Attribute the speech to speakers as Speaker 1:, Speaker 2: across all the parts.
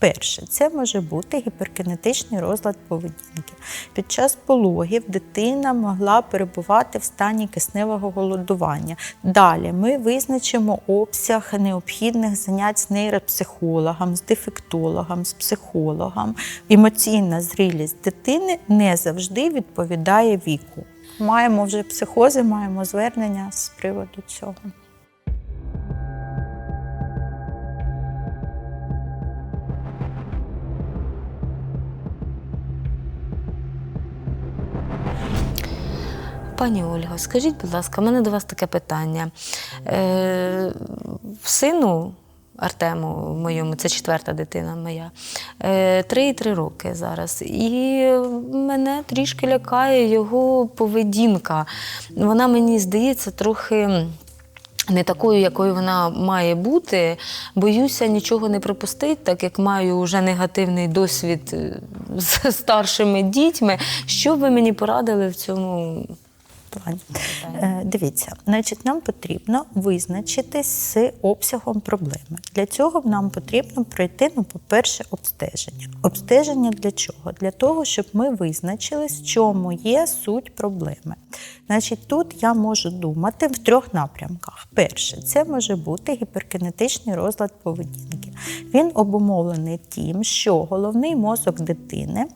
Speaker 1: Перше, це може бути гіперкінетичний розлад поведінки. Під час пологів дитина могла перебувати в стані кисневого голодування. Далі ми визначимо обсяг необхідних занять з нейропсихологом, з дефектологом, з психологом. Емоційна зрілість дитини не завжди відповідає віку. Маємо вже психози, маємо звернення з приводу цього.
Speaker 2: Пані Ольго, скажіть, будь ласка, у мене до вас таке питання. Е, сину Артему, моєму, це четверта дитина моя, е, три і три роки зараз. І мене трішки лякає його поведінка. Вона мені здається трохи. Не такою, якою вона має бути, боюся нічого не пропустити, так як маю вже негативний досвід е, з старшими дітьми. Що ви мені порадили в цьому
Speaker 1: плані. Е, Дивіться, значить, нам потрібно визначитись з обсягом проблеми. Для цього нам потрібно пройти, ну, по-перше, обстеження. Обстеження для чого? Для того, щоб ми визначились, в чому є суть проблеми. Значить, тут я можу думати в трьох напрямках. Перше, це може бути гіперкінетичний розлад поведінки. Він обумовлений тим, що головний мозок дитини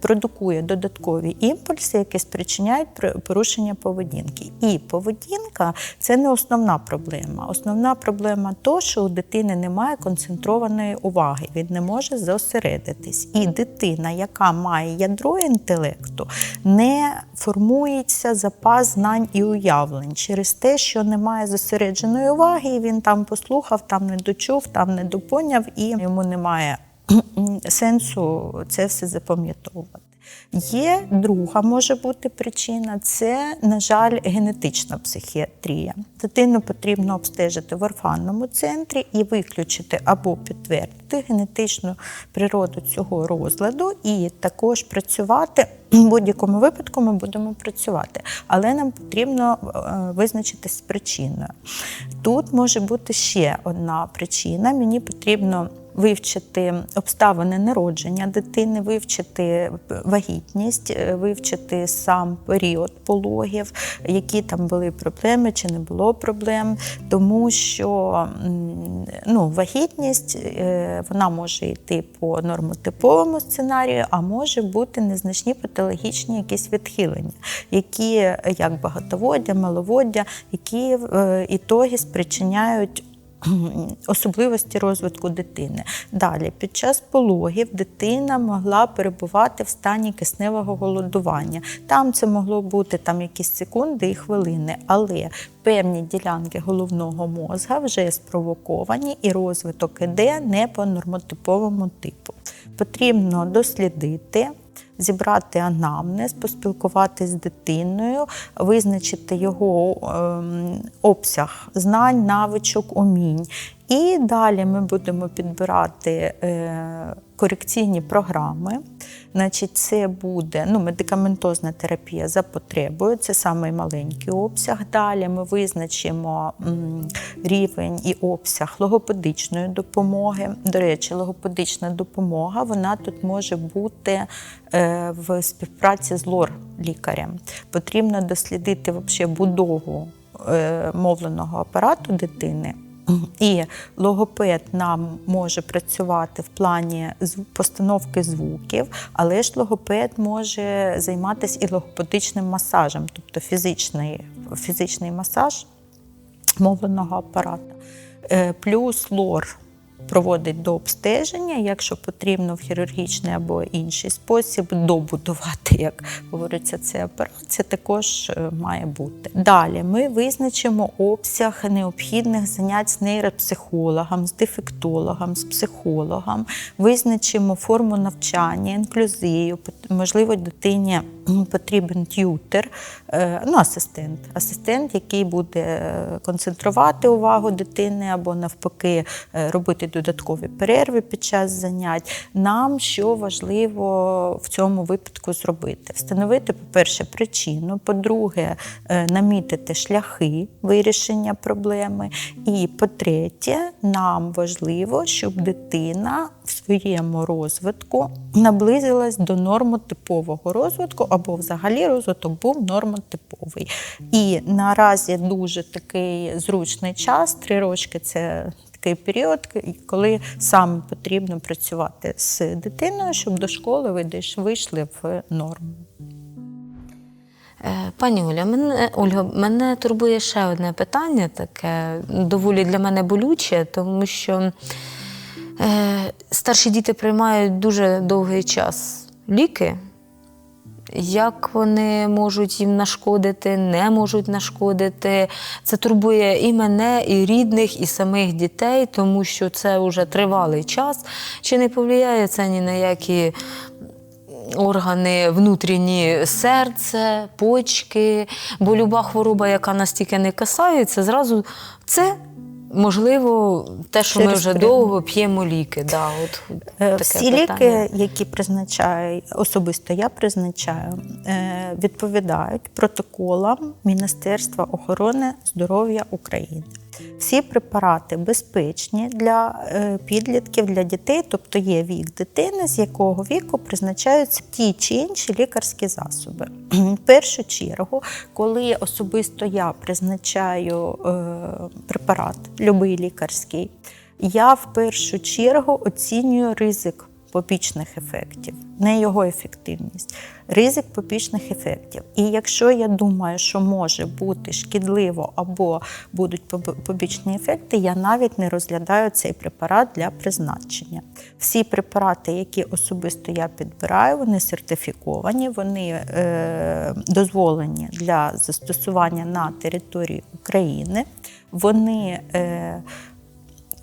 Speaker 1: продукує додаткові імпульси, які спричиняють пр- порушення поведінки. І поведінка це не основна проблема. Основна проблема то, що у дитини немає концентрованої уваги, він не може зосередитись. І дитина, яка має ядро інтелекту, не формується запас знань і уявлень через те, що немає зосередженої уваги, і він там послухав, там не дочув, там не допоняв, і йому немає сенсу це все запам'ятовувати. Є друга може бути причина це, на жаль, генетична психіатрія. Дитину потрібно обстежити в орфанному центрі і виключити або підтвердити генетичну природу цього розладу, і також працювати. В будь-якому випадку ми будемо працювати, але нам потрібно е, визначитись з причиною. Тут може бути ще одна причина. Мені потрібно вивчити обставини народження дитини, вивчити вагітність, е, вивчити сам період пологів, які там були проблеми чи не було проблем, тому що ну, вагітність е, вона може йти по нормотиповому сценарію, а може бути незначні патологічні якісь відхилення, які як багатоводдя, маловоддя, які в ітогі спричиняють особливості розвитку дитини. Далі, під час пологів дитина могла перебувати в стані кисневого голодування. Там це могло бути там якісь секунди і хвилини, але певні ділянки головного мозга вже спровоковані, і розвиток іде не по нормотиповому типу. Потрібно дослідити зібрати анамнез, поспілкуватися з дитиною, визначити його ем, обсяг знань, навичок, умінь. І далі ми будемо підбирати е, корекційні програми. Значить, це буде ну, медикаментозна терапія за потребою, це самий маленький обсяг. Далі ми визначимо рівень і обсяг логопедичної допомоги. До речі, логопедична допомога вона тут може бути е, в співпраці з лор-лікарем. Потрібно дослідити вообще будову е, мовленого апарату дитини. І логопед нам може працювати в плані постановки звуків, але ж логопед може займатися і логопедичним масажем, тобто фізичний, фізичний масаж мовленого апарата. Е, Плюс лор проводить до обстеження, якщо потрібно в хірургічний або інший спосіб добудувати, як говориться, цей апарат, це також е, має бути. Далі ми визначимо обсяг необхідних занять з нейропсихологом, з дефектологом, з психологом, визначимо форму навчання, інклюзію, можливо, дитині потрібен т'ютер, е, ну, асистент, асистент, який буде е, концентрувати увагу дитини або навпаки робити додаткові перерви під час занять. Нам що важливо в цьому випадку зробити? Встановити, по-перше, причину, по-друге, е, намітити шляхи вирішення проблеми. І по-третє, нам важливо, щоб дитина в своєму розвитку наблизилась до нормотипового розвитку, або взагалі розвиток був нормотиповий. І наразі дуже такий зручний час, три рочки це такий період, коли саме потрібно працювати з дитиною, щоб до школи ви вийшли в норму.
Speaker 2: Е, Пані Оля, мене Ольга, мене турбує ще одне питання, таке доволі для мене болюче, тому що е, старші діти приймають дуже довгий час ліки. Як вони можуть їм нашкодити, не можуть нашкодити. Це турбує і мене, і рідних, і самих дітей, тому що це вже тривалий час. Чи не повлияє це ні на які органи внутрішні серце, почки, бо люба хвороба, яка настільки не касається, зразу це. Можливо, те, що ми вже
Speaker 1: прийом.
Speaker 2: довго п'ємо ліки. Да, от
Speaker 1: Е,
Speaker 2: таке
Speaker 1: Всі
Speaker 2: питання.
Speaker 1: ліки, які призначаю, особисто я призначаю, е, відповідають протоколам Міністерства охорони здоров'я України. Всі препарати безпечні для е, підлітків, для дітей, тобто є вік дитини, з якого віку призначаються ті чи інші лікарські засоби. В першу чергу, коли особисто я призначаю е, препарат, любий лікарський, я в першу чергу оцінюю ризик побічних ефектів, не його ефективність, ризик побічних ефектів. І якщо я думаю, що може бути шкідливо або будуть побічні ефекти, я навіть не розглядаю цей препарат для призначення. Всі препарати, які особисто я підбираю, вони сертифіковані, вони е, дозволені для застосування на території України. Вони е,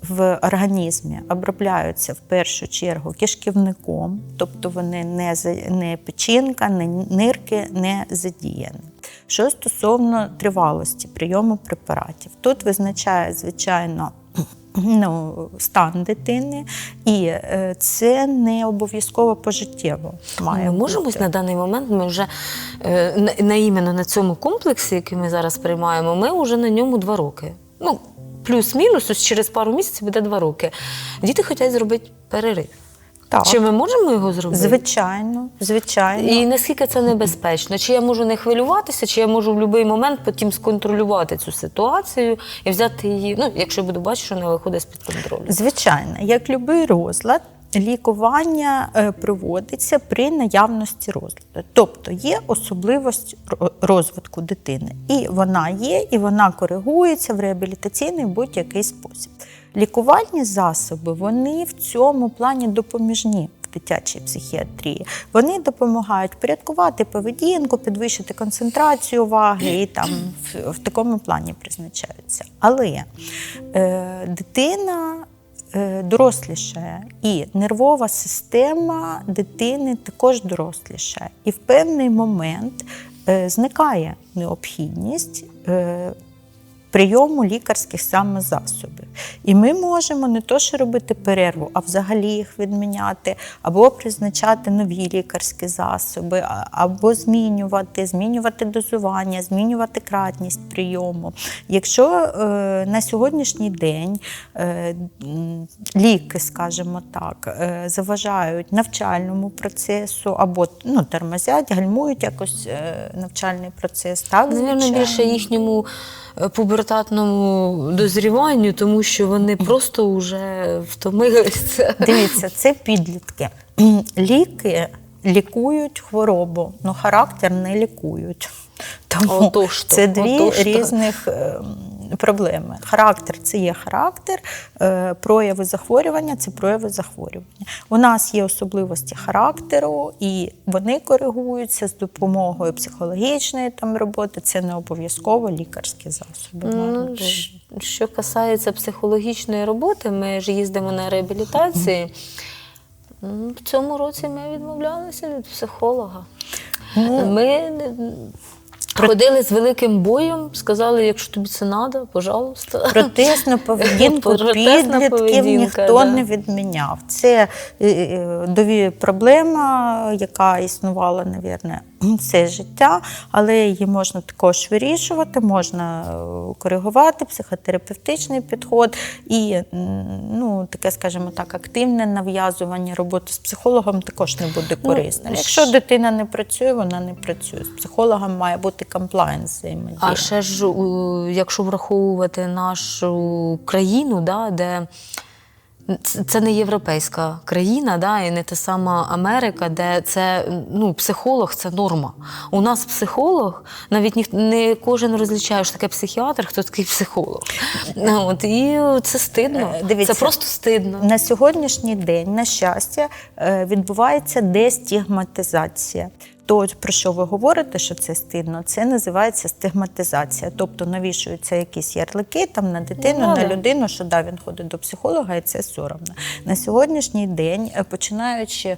Speaker 1: в організмі обробляються в першу чергу кишківником, тобто вони не, не печінка, не нирки не задіяні. Що стосовно тривалості прийому препаратів, тут визначає, звичайно, ну, стан дитини, і е, це не обов'язково пожиттєво має
Speaker 2: Ми можемо
Speaker 1: бути.
Speaker 2: на даний момент ми вже е, на, на іменно на цьому комплексі, який ми зараз приймаємо, ми вже на ньому два роки. Ну, плюс-мінус, ось через пару місяців буде два роки. Діти хочуть зробити перерив.
Speaker 1: Так.
Speaker 2: Чи ми можемо його зробити?
Speaker 1: Звичайно, звичайно.
Speaker 2: І наскільки це небезпечно? Чи я можу не хвилюватися, чи я можу в будь-який момент потім сконтролювати цю ситуацію і взяти її, ну, якщо буду бачити, що не виходить з-під контролю.
Speaker 1: Звичайно, як будь-який розлад, лікування е, проводиться при наявності розладу. Тобто є особливість розвитку дитини. І вона є, і вона коригується в реабілітаційний будь-який спосіб. Лікувальні засоби вони в цьому плані допоміжні. в Дитячій психіатрії вони допомагають порядкувати поведінку, підвищити концентрацію уваги і там в, в такому плані призначаються. Але е, дитина дорослішає, і нервова система дитини також дорослішає. І в певний момент е, зникає необхідність. Прийому лікарських саме засобів. І ми можемо не то, що робити перерву, а взагалі їх відміняти, або призначати нові лікарські засоби, або змінювати, змінювати дозування, змінювати кратність прийому. Якщо е, на сьогоднішній день е, ліки, скажімо так, е, заважають навчальному процесу або ну, тормозять, гальмують якось е, навчальний процес, так звичайно.
Speaker 2: більше їхньому пубертатному дозріванню, тому що вони просто вже втомилися.
Speaker 1: Дивіться, це підлітки. Ліки лікують хворобу, але характер не лікують. Тому
Speaker 2: Отож
Speaker 1: це дві
Speaker 2: отож
Speaker 1: різних е, проблеми. Характер це є характер, е, прояви захворювання це прояви захворювання. У нас є особливості характеру, і вони коригуються з допомогою психологічної там роботи. Це не обов'язково лікарські засоби.
Speaker 2: Ну, що касається психологічної роботи, ми ж їздимо на реабілітації. В цьому році ми відмовлялися від психолога.
Speaker 1: Ну,
Speaker 2: Ми Ходили з великим боєм, сказали, якщо тобі це треба, пожалуйста.
Speaker 1: Протесну поведінку підлітків
Speaker 2: поведінка,
Speaker 1: ніхто
Speaker 2: да.
Speaker 1: не відміняв. Це е, е, дові проблема, яка існувала, навірне, все життя, але її можна також вирішувати, можна е, коригувати психотерапевтичний підход і ну, таке, скажімо так, активне нав'язування роботи з психологом також не буде корисним. Якщо дитина не працює, вона не працює. З психологом має бути комплайнс взаємодія.
Speaker 2: А ще ж, якщо враховувати нашу країну, да, де це не європейська країна, да, і не та сама Америка, де це ну, психолог це норма. У нас психолог, навіть ніх, не кожен розлічає, що таке психіатр, хто такий психолог. От, і це стидно.
Speaker 1: Е, дивіться,
Speaker 2: це просто стидно.
Speaker 1: На сьогоднішній день, на щастя, е, відбувається дестігматизація. То, про що ви говорите, що це стидно, це називається стигматизація. Тобто навішуються якісь ярлики там на дитину,
Speaker 2: Ну,
Speaker 1: на людину, що да, він ходить до психолога, і це соромно. На сьогоднішній день, е, починаючи,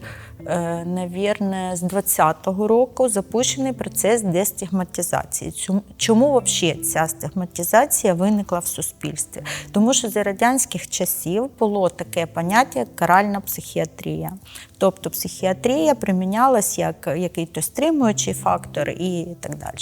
Speaker 1: навірне, з 20-го року, запущений процес дестигматизації. Чому- взагалі ця стигматизація виникла в суспільстві? Тому що за радянських часів було таке поняття, як каральна психіатрія. Тобто психіатрія примінялась як якийсь стримуючий фактор і так далі.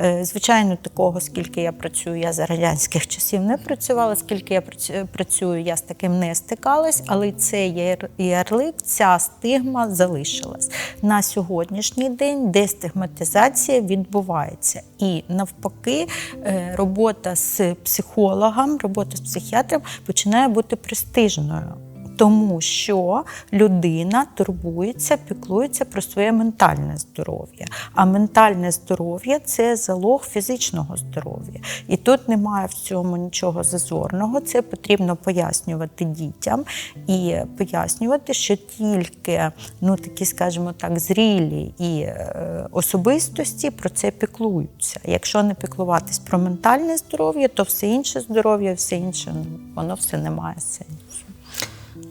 Speaker 1: Е, Звичайно, такого, скільки я працюю, я за радянських часів не працювала, скільки я працю- працюю, я з таким не стикалась, але цей ярлик, ця стигма залишилась. На сьогоднішній день дестигматизація відбувається. І навпаки, е, робота з психологом, робота з психіатром починає бути престижною. Тому що людина турбується, піклується про своє ментальне здоров'я. А ментальне здоров'я це залог фізичного здоров'я. І тут немає в цьому нічого зазорного. Це потрібно пояснювати дітям і пояснювати, що тільки ну такі, скажімо так, зрілі і е, особистості про це піклуються. Якщо не піклуватись про ментальне здоров'я, то все інше здоров'я, все інше воно все не має сенсу.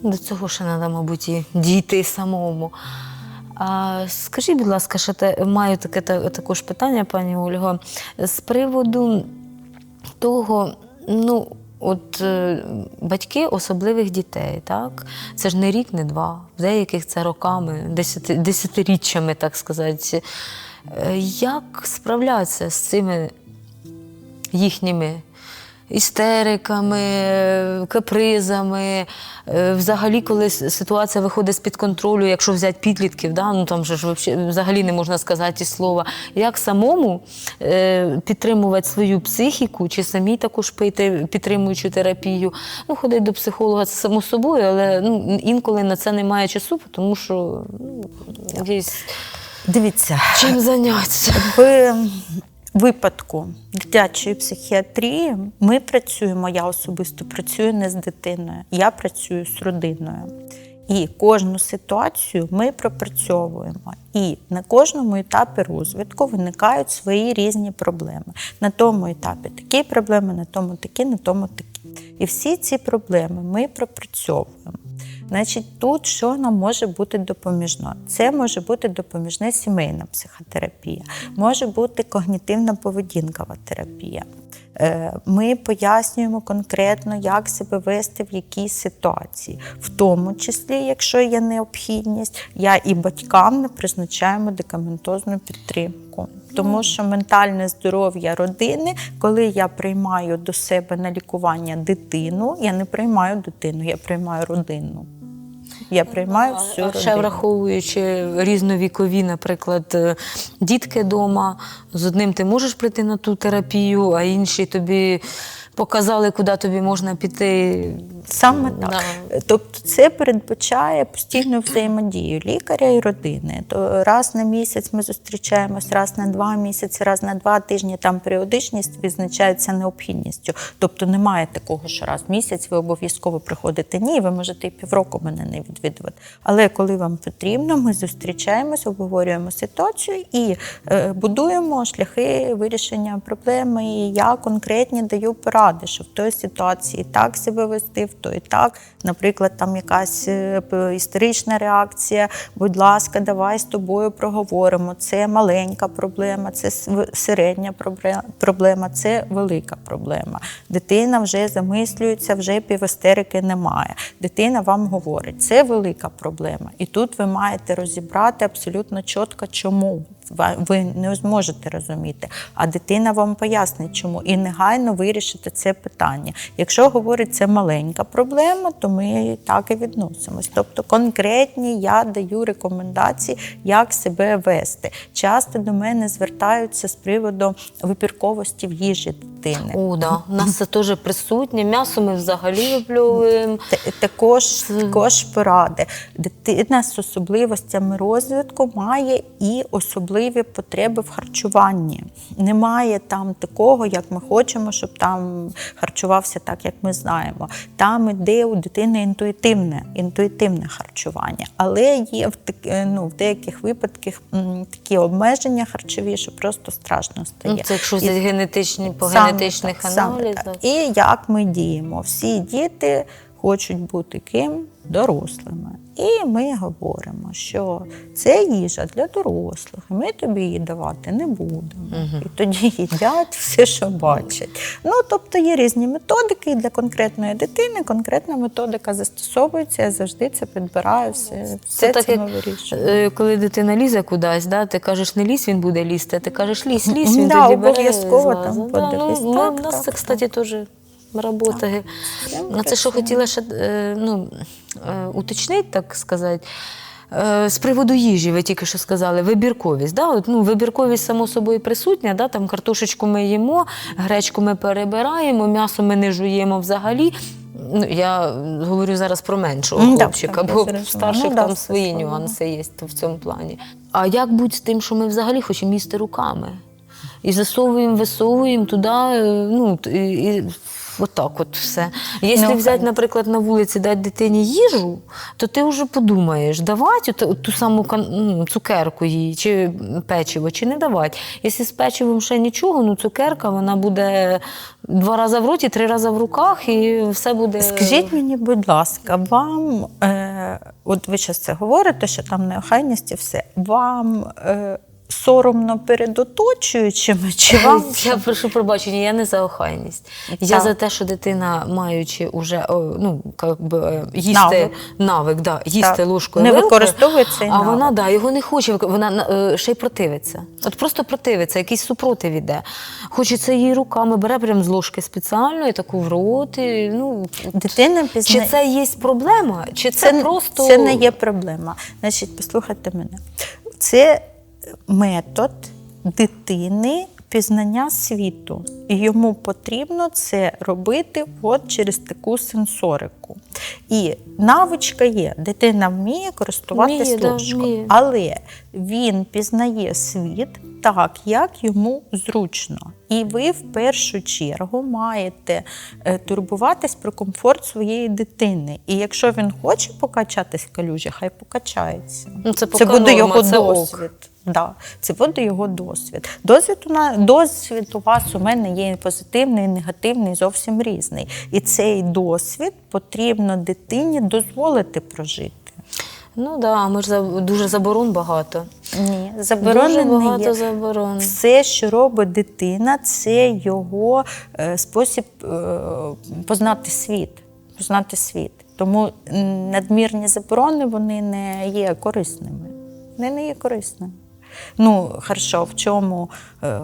Speaker 2: До цього ще треба, мабуть, і дійти самому. А, скажіть, будь ласка, ще те, маю таке та- також питання, пані Ольго, з приводу того, ну, от е, батьки особливих дітей, так? Це ж не рік, не два. В деяких це роками, десяти, десятиріччями, так сказати. Е, Як справлятися з цими їхніми істериками, е, капризами. Е, Взагалі, коли ситуація виходить з-під контролю, якщо взяти підлітків, да, ну там же ж взагалі не можна сказати і слова. Як самому е, підтримувати свою психіку, чи самі також пити підтримуючу терапію? Ну, ходити до психолога це само собою, але ну, інколи на це немає часу, тому що ну, є
Speaker 1: Дивіться,
Speaker 2: чим зайнятися.
Speaker 1: Випадку дитячої психіатрії ми працюємо, я особисто працюю не з дитиною, я працюю з родиною. І кожну ситуацію ми пропрацьовуємо. І на кожному етапі розвитку виникають свої різні проблеми. На тому етапі такі проблеми, на тому такі, на тому такі. І всі ці проблеми ми пропрацьовуємо. Значить, тут що нам може бути допоміжно? Це може бути допоміжна сімейна психотерапія, може бути когнітивна поведінкова терапія. Е, Ми пояснюємо конкретно, як себе вести в якій ситуації, в тому числі, якщо є необхідність, я і батькам не призначаю медикаментозну підтримку. Тому що ментальне здоров'я родини, коли я приймаю до себе на лікування дитину, я не приймаю дитину, я приймаю родину. Я приймаю всю
Speaker 2: А ще враховуючи різновікові, наприклад, е, дітки вдома, з одним ти можеш прийти на ту терапію, а інші тобі показали, куди тобі можна піти.
Speaker 1: Саме так.
Speaker 2: Да.
Speaker 1: Тобто це передбачає постійну взаємодію лікаря і родини. То раз на місяць ми зустрічаємось, раз на два місяці, раз на два тижні. Там періодичність визначається необхідністю. Тобто немає такого, що раз в місяць ви обов'язково приходите. Ні, ви можете і півроку мене не відвідувати. Але коли вам потрібно, ми зустрічаємось, обговорюємо ситуацію і е, будуємо шляхи вирішення проблеми. І я конкретні даю поради. що в той ситуації так себе вести, в той так. Наприклад, там якась е, істерична реакція. Будь ласка, давай з тобою проговоримо. Це маленька проблема, це середня проблема, це велика проблема. Дитина вже замислюється, вже півістерики немає. Дитина вам говорить, це велика проблема. І тут ви маєте розібрати абсолютно чітко, чому. Ви не зможете розуміти, а дитина вам пояснить, чому, і негайно вирішити це питання. Якщо говорить це маленька проблема, то ми так і відносимось. Тобто конкретні я даю рекомендації, як себе вести. Часто до мене звертаються з приводу випірковості в їжі дитини.
Speaker 2: О, да. У нас це теж присутнє. М'ясо ми взагалі випльовуємо.
Speaker 1: Т- Також, також поради. Дитина з особливостями розвитку має і особливі потреби в харчуванні. Немає там такого, як ми хочемо, щоб там харчувався так, як ми знаємо. Там іде у дитини інтуїтивне, інтуїтивне харчування. Але є в, е, ну, в деяких випадках такі обмеження харчові, що просто страшно стає.
Speaker 2: Ну, це якщо
Speaker 1: І
Speaker 2: генетичні, по генетичних
Speaker 1: так. І як ми діємо? Всі діти хочуть бути ким? Дорослими. І ми говоримо, що це їжа для дорослих, і ми тобі її давати не будемо. І тоді їдять все, що бачать. Ну, тобто є різні методики і для конкретної дитини. Конкретна методика застосовується, я завжди це підбираю, все, все
Speaker 2: так,
Speaker 1: це
Speaker 2: як,
Speaker 1: ми вирішуємо.
Speaker 2: е, коли дитина лізе кудись, да, ти кажеш, не лізь, він буде лізти, а ти кажеш, лізь, лізь, він
Speaker 1: Да,
Speaker 2: тоді
Speaker 1: обов'язково там
Speaker 2: Да,
Speaker 1: подивись.
Speaker 2: ну,
Speaker 1: Так,
Speaker 2: У нас
Speaker 1: так,
Speaker 2: це,
Speaker 1: так.
Speaker 2: кстати, теж робота.
Speaker 1: Це
Speaker 2: А це що хотіла ще е, ну, е, уточнити, так сказати. Е, З приводу їжі, ви тільки що сказали, вибірковість. Да? От, ну, вибірковість, само собою, присутня. Да? Там картошечку ми їмо, гречку ми перебираємо, м'ясо ми не жуємо взагалі. Ну, я говорю зараз про меншого хлопчика,
Speaker 1: так,
Speaker 2: бо в старших
Speaker 1: Ну,
Speaker 2: там свої нюанси є в цьому плані. А як бути з тим, що ми взагалі хочемо їсти руками? І засовуємо, висовуємо туди, ну, і, і отак от все. Якщо
Speaker 1: Ну,
Speaker 2: взяти, наприклад, на вулиці дати дитині їжу, то ти вже подумаєш, давати ту, ту саму ну, цукерку їй, чи печиво, чи не давати. Якщо з печивом ще нічого, ну цукерка вона буде два рази в роті, три рази в руках, і все буде.
Speaker 1: Скажіть мені, будь ласка, вам, е, от ви зараз це говорите, що там неохайність і все. Вам е, соромно перед оточуючими, чи вам
Speaker 2: Я прошу пробачення, я не за охайність. Я за те, що дитина, маючи уже ну, как би, е, їсти
Speaker 1: Навик.
Speaker 2: навик, да, їсти
Speaker 1: Так.
Speaker 2: ложкою.
Speaker 1: Не
Speaker 2: вилкою,
Speaker 1: використовує цей
Speaker 2: А
Speaker 1: навик.
Speaker 2: вона да, його не хоче, вона е, ще й противиться. От просто противиться, якийсь супротив іде. Хочеться її руками, бере прям з ложки спеціально і таку в рот. І, ну,
Speaker 1: дитина
Speaker 2: чи це є проблема, чи це,
Speaker 1: це,
Speaker 2: просто.
Speaker 1: це не є проблема. Значить, послухайте мене. Це метод дитини пізнання світу. І йому потрібно це робити от через таку сенсорику. І навичка є, дитина вміє користуватись
Speaker 2: Вміє, да,
Speaker 1: Але він пізнає світ так, як йому зручно. І ви в першу чергу маєте е, турбуватись про комфорт своєї дитини. І якщо він хоче покачатись в калюжі, хай покачається.
Speaker 2: Ну, це
Speaker 1: це буде його
Speaker 2: це
Speaker 1: досвід. Да, це буде його досвід. Досвід у нас досвід у вас у мене є і позитивний, і негативний, зовсім різний. І цей досвід потрібно дитині дозволити прожити.
Speaker 2: Ну да, ми ж за- дуже заборон багато.
Speaker 1: Ні,
Speaker 2: Дуже
Speaker 1: заборонений
Speaker 2: багато
Speaker 1: є.
Speaker 2: заборон.
Speaker 1: Все, що робить дитина, це його е, спосіб е, познати світ. Познати світ. Тому надмірні заборони вони не є корисними. Вони не є корисними. Ну, хорошо, в чому е,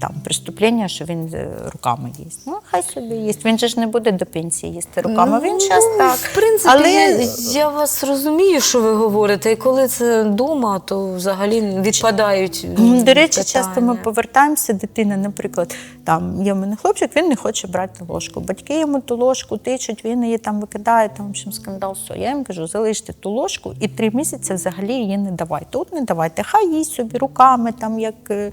Speaker 1: там преступлення, що він е, руками їсть. Ну, хай собі їсть. Він же ж не буде до пенсії їсти руками. він зараз
Speaker 2: Ну,
Speaker 1: так.
Speaker 2: В принципі,
Speaker 1: Але
Speaker 2: я, я вас розумію, що ви говорите. І коли це вдома, то взагалі відпадають.
Speaker 1: До речі, часто ми повертаємося, дитина, наприклад, там є в мене хлопчик, він не хоче брати ложку. Батьки йому ту ложку тичуть, він її там викидає, там в общем, скандал. Все. Я їм кажу, залиште ту ложку і три місяці взагалі її не давайте. Тут не давайте. Хай їсть собі руками, там як е,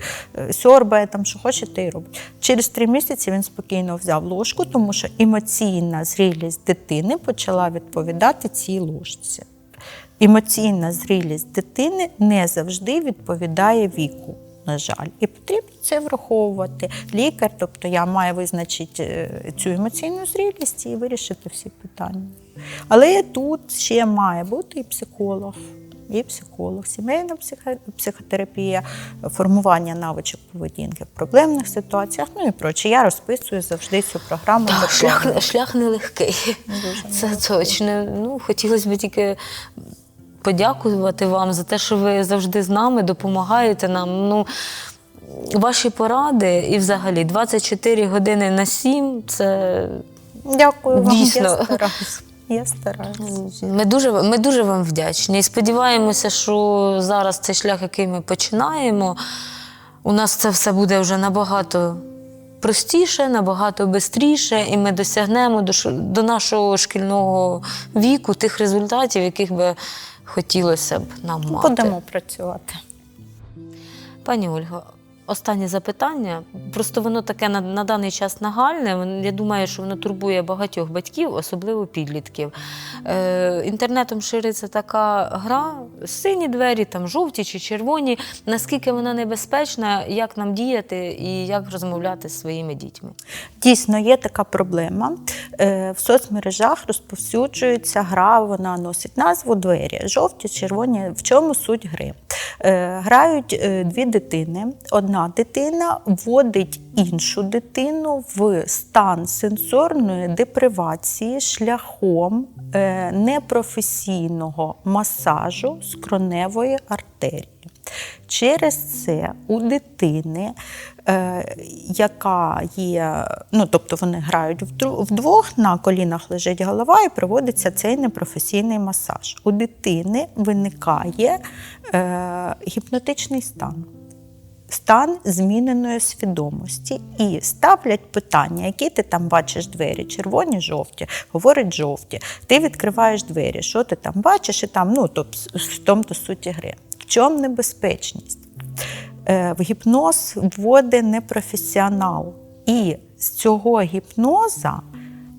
Speaker 1: сьорбає, там що хоче, те й робить. Через три місяці він спокійно взяв ложку, тому що емоційна зрілість дитини почала відповідати цій ложці. Емоційна зрілість дитини не завжди відповідає віку. на жаль, і потрібно це враховувати. Лікар, тобто я маю визначити е, цю емоційну зрілість і вирішити всі питання. Але тут ще має бути і психолог. І психолог, сімейна психотерапія, формування навичок поведінки в проблемних ситуаціях, ну і проче. Я розписую завжди цю програму.
Speaker 2: Так, шлях, шлях нелегкий.
Speaker 1: Дуже
Speaker 2: Це точно. Ну, хотілося б тільки подякувати вам за те, що ви завжди з нами допомагаєте нам. Ну, ваші поради і взагалі 24 години на 7 це
Speaker 1: Дякую вам.
Speaker 2: Дійсно.
Speaker 1: Я стараюсь. Я стараюсь.
Speaker 2: Ми дуже, ми дуже вам вдячні. І сподіваємося, що зараз цей шлях, який ми починаємо, у нас це все буде вже набагато простіше, набагато швидше, і ми досягнемо до, до нашого шкільного віку тих результатів, яких би хотілося б нам мати.
Speaker 1: Будемо працювати.
Speaker 2: Пані Ольго, останнє запитання. Просто воно таке на, на даний час нагальне. Я думаю, що воно турбує багатьох батьків, особливо підлітків. Е, інтернетом шириться така гра, сині двері, там жовті чи червоні. Наскільки вона небезпечна, як нам діяти і як розмовляти з своїми дітьми?
Speaker 1: Дійсно, є така проблема. Е, В соцмережах розповсюджується гра, вона носить назву двері. Жовті, червоні. В чому суть гри? Е, Грають е, дві дитини. Одна дитина вводить іншу дитину в стан сенсорної депривації шляхом е, непрофесійного масажу скроневої артерії. Через це у дитини, е, яка є, ну тобто вони грають вдвох, на колінах лежить голова і проводиться цей непрофесійний масаж. У дитини виникає е, гіпнотичний стан. Стан зміненої свідомості і ставлять питання, які ти там бачиш двері, червоні, жовті, говорить жовті. Ти відкриваєш двері, що ти там бачиш, і там, ну, тобто, в тому-то суті гри. В чому небезпечність? Е, В гіпноз вводить непрофесіонал. І з цього гіпноза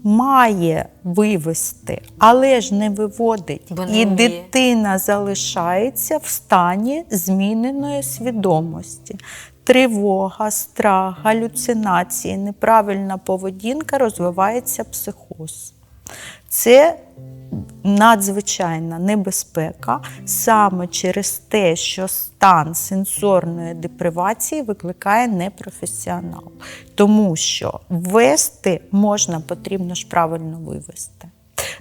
Speaker 1: має вивести, але ж не виводить.
Speaker 2: Бо не
Speaker 1: і
Speaker 2: вміє.
Speaker 1: дитина залишається в стані зміненої свідомості. Тривога, страх, галюцинації, неправильна поведінка, розвивається психоз. Це надзвичайна небезпека саме через те, що стан сенсорної депривації викликає непрофесіонал. Тому що ввести можна, потрібно ж правильно вивести.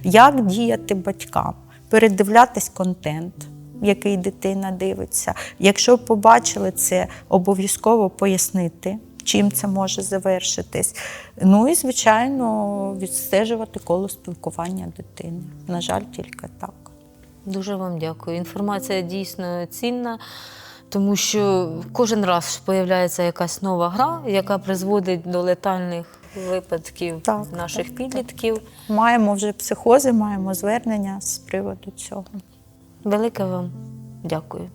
Speaker 1: Як діяти батькам? Передивлятись контент. Який дитина дивиться. Якщо побачили це, обов'язково пояснити, чим це може завершитись. Ну і, звичайно, відстежувати коло спілкування дитини. На жаль, тільки так.
Speaker 2: Дуже вам дякую. Інформація дійсно цінна, тому що кожен раз появляється якась нова гра, яка призводить до летальних випадків
Speaker 1: Так,
Speaker 2: наших
Speaker 1: так,
Speaker 2: підлітків.
Speaker 1: Маємо вже психози, маємо звернення з приводу цього.
Speaker 2: Велике вам дякую.